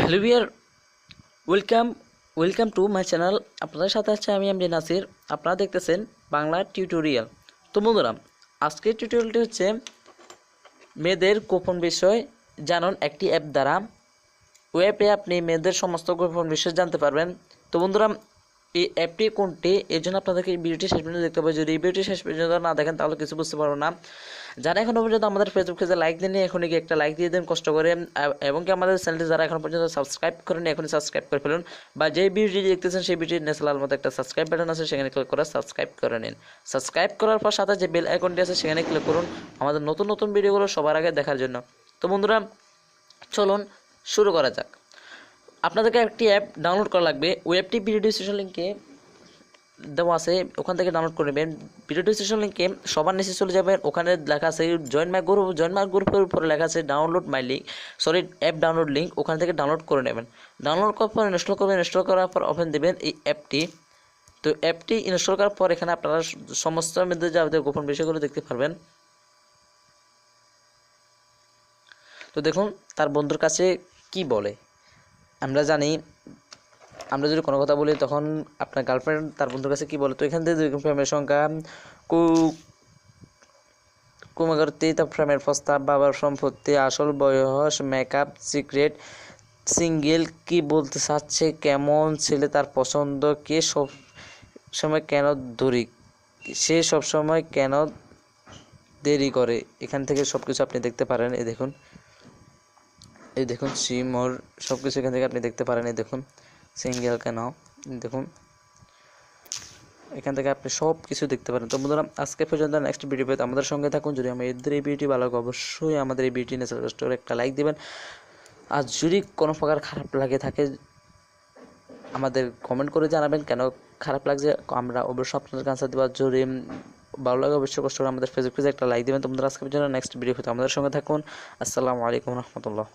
Hello beer welcome welcome to my channel আপনাদের সাথে আছে আমি এমডি নাসির। আপনারা দেখতেছেন বাংলা টিউটোরিয়াল তো বন্ধুরা, আজকের টিউটোরিয়ালটি হচ্ছে মেয়েদের গোপন বিষয় জানুন একটি অ্যাপ দ্বারা। ওয়েবে আপনি মেয়েদের সমস্ত গোপন বিষয় জানতে পারবেন। তো বন্ধুরা এই অ্যাপটি কোনটি? এর জন্য আপনাদেরকে এই ভিডিওটি শেষ পর্যন্ত দেখতে হবে। যদি এই ভিডিওটি শেষ পর্যন্ত না দেখেন, তাহলে কিছু বুঝতে পারব না। যারা এখনও পর্যন্ত আমাদের ফেসবুক পেজে লাইক দেননি এখন গিয়ে একটা লাইক দিয়ে দেন, কষ্ট করে। এবং কি আমাদের চ্যানেলটি যারা এখনও পর্যন্ত সাবস্ক্রাইব করেন এখনই সাবস্ক্রাইব করে ফেলুন। বা যে ভিডিওটি দেখতেছেন, সেই ভিডিওর ন্যাশনাল মতো একটা সাবস্ক্রাইব বাটন আছে, সেখানে ক্লিক করে সাবস্ক্রাইব করে নিন। সাবস্ক্রাইব করার পর সাথে যে বেল আইকনটি আছে, সেখানে ক্লিক করুন আমাদের নতুন নতুন ভিডিওগুলো সবার আগে দেখার জন্য। তো বন্ধুরা, চলুন, শুরু করা যাক। আপনাদেরকে একটি অ্যাপ ডাউনলোড করা লাগবে। ওই অ্যাপটি ভিডিও ডিসক্রিপশন লিঙ্কে দেওয়া আছে। ওখান থেকে ডাউনলোড করে নেবেন। ভিডিও ডিসক্রিপশন লিঙ্কে সবার নিচে চলে যাবেন। ওখানে লেখা আছে join my group join my গ্রুপের উপরে লেখা আছে download my link sorry app download link ওখান থেকে ডাউনলোড করে নেবেন। ডাউনলোড করার পর ইনস্টল করবেন। ইনস্টল করার পর ওপেন দেবেন এই অ্যাপটি তো অ্যাপটি ইনস্টল করার পর এখানে আপনারা সমস্ত মধ্যে যাবতীয় গোপন বিষয়গুলো দেখতে পারবেন। তো দেখুন, তার বন্ধুর কাছে কি বলে? আমরা জানি, আমরা যদি কোনো কথা বলি তখন আপনার গার্লফ্রেন্ড তার বন্ধুর কাছে কি বলে? তো এখান থেকে দেখুন প্রেমের সংখ্যা, কু কুমাগর্তি তার প্রেমের প্রস্তাব, বাবার সম্পত্তি, আসল বয়স মেকআপ সিক্রেট সিঙ্গেল কি বলতে চাচ্ছে, কেমন ছেলে, তার পছন্দ, কে সব সময় কেন দূরি, সে সব সময় কেন দেরি করে? এখান থেকে সব কিছু আপনি দেখতে পারেন, এই দেখুন। এই দেখুন, সিম ওর সব কিছু এখান থেকে আপনি দেখতে পারেন। এই দেখুন, সিঙ্গেল কেন? দেখুন, এখান থেকে আপনি সব কিছু দেখতে পারেন। তো বন্ধুরা, আজকে পর্যন্ত নেক্সট ভিডিও পেতে আমাদের সঙ্গে থাকুন। যদি আমাদের এই ভিডিওটি ভালো লাগে, অবশ্যই আমাদের এই ভিডিওটি নেচার স্টোরে একটা লাইক দিবেন। আর যদি কোনো প্রকার খারাপ লাগে থাকে, আমাদের কমেন্ট করে জানাবেন। কেন খারাপ লাগছে, আমরা অবশ্যই আপনাদের আনসার দেওয়ার যদি ভালো লাগে, অবশ্যই কষ্ট করে আমাদের ফেসবুক পেজে একটা লাইক দিবেন। তো বন্ধুরা, আজকে পর্যন্ত নেক্সট ভিডিও পেতে আমাদের সঙ্গে থাকুন। আসসালামু আলাইকুম রহমতুল্লাহ।